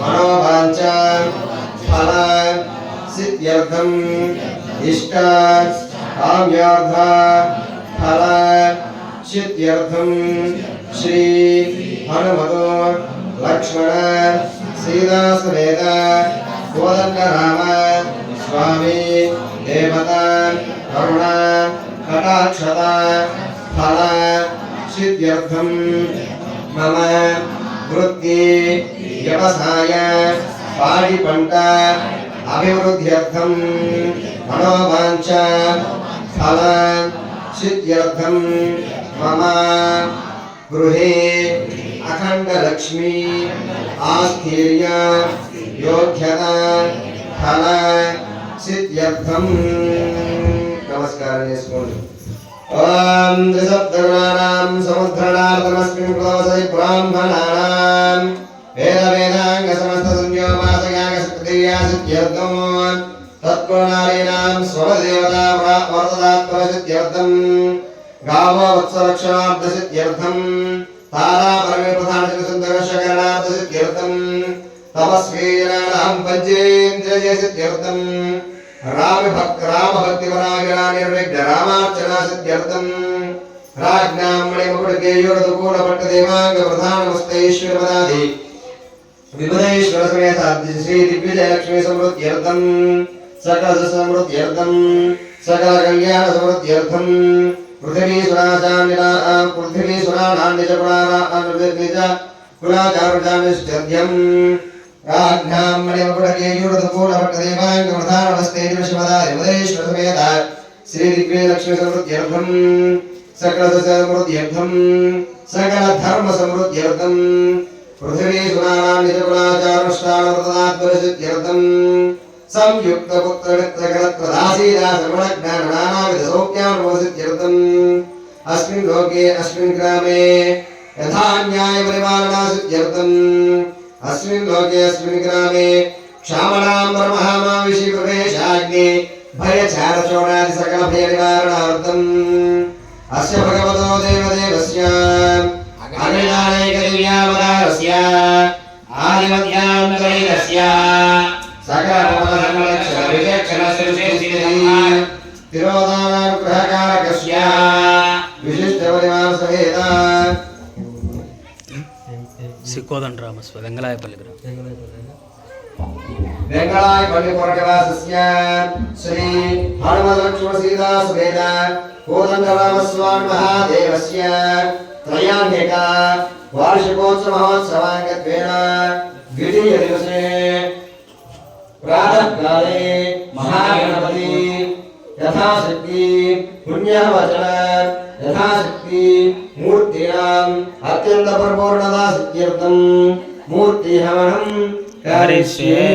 मनोवाञ्च फल सिद्ध्यर्थम् इष्ट काम्यार्थ फल सिद्ध्यर्थम् श्री हनुमतो लक्ष्मण सीता कोदण्डराम स्वामी देवता करुण कटाक्षता फल सिद्ध्यर्थम् मम వృత్తి వ్యవసాయ పాడి పంట అభివృద్ధ్యర్థం మనోవాంఛ ఫల సిద్ధ్యర్థం మమ గృహే అఖండ లక్ష్మీ ఆస్థిర్య యోగ్యత ఫల సిద్ధ్యర్థం నమస్కారం చేసుకోండి ఓం త్రిసప్తగుణానాం సముద్రణార్థమస్మిన్ కృతవసై బ్రాహ్మణానాం వేద వేదాంగ సమస్త సంయోమాసయాగ శక్తియా సిద్ధ్యర్థం తత్కోణాలీనాం స్వరదేవతా వర్తదాత్మ రామభక్తి రామభక్తిపరాయణ నిర్విఘ్న రామార్చనా సిద్ధ్యర్థం రాజ్ఞామణిమకుడుకేయోరదుకూలపట్టదేవాంగ ప్రధానమస్తైశ్వరపదాది విమలేశ్వర సమేత శ్రీ దివ్యజయలక్ష్మి సమృద్ధ్యర్థం సకల సమృద్ధ్యర్థం సకల కళ్యాణ సమృద్ధ్యర్థం పృథివీసురాచాన్యా పృథివీసురాణాన్యజ పురాణాన్యజ కులాచారుజాన్యశ్చర్యం राज्ञाम्बलिमपुरकेयूरतपूर्णभट्टदेवाङ्गप्रधानमस्तेजमशिवदादेवदेश्वसमेत श्रीदिव्यलक्ष्मीसमृद्ध्यर्थम् सकलसमृद्ध्यर्थम् सकलधर्मसमृद्ध्यर्थम् पृथिवीसुनानाम् निजगुणाचारुष्टानवृतनात्मनिषिद्ध्यर्थम् अस्मिन् लोके अस्मिन् ग्रामे यथा न्यायपरिपालनासिद्ध्यर्थम् अस्मिन् लोके अस्मिन् ग्रामे क्षामणाम् परमहामाविषि प्रवेशाग्ने भयचारचोरादि सकलभयनिवारणार्थम् अस्य भगवतो देवदेवस्य अग्निदानैकदिव्यावतारस्य आदिमध्यान्तैकस्य सकलपदसंरक्षणविचक्षणस्य तिरोदा ಸಿಕ್ಕೋದನ್ ರಾಮಸ್ವ ವೆಂಗಲಾಯ ಪಲ್ಲಿಗ್ರ ವೆಂಗಲಾಯ ಪಲ್ಲಿ ಪೊರಕದ ಸಸ್ಯ ಶ್ರೀ ಹನುಮದ ಲಕ್ಷ್ಮಣ ಸೀತಾ ಸುಭೇದ ಕೋದಂಡ ರಾಮಸ್ವಾಮಿ ಮಹಾದೇವಸ್ಯ ತ್ರಯಾಂಗಿಕ ವಾರ್ಷಿಕೋತ್ಸವ ಮಹೋತ್ಸವಾಂಗತ್ವೇನ यथाशक्ति पुण्यवचनात् यथाशक्ति मूर्तीनाम् अत्यन्तपरिपूर्णता सिद्ध्यर्थम् मूर्तिहवनम् करिष्ये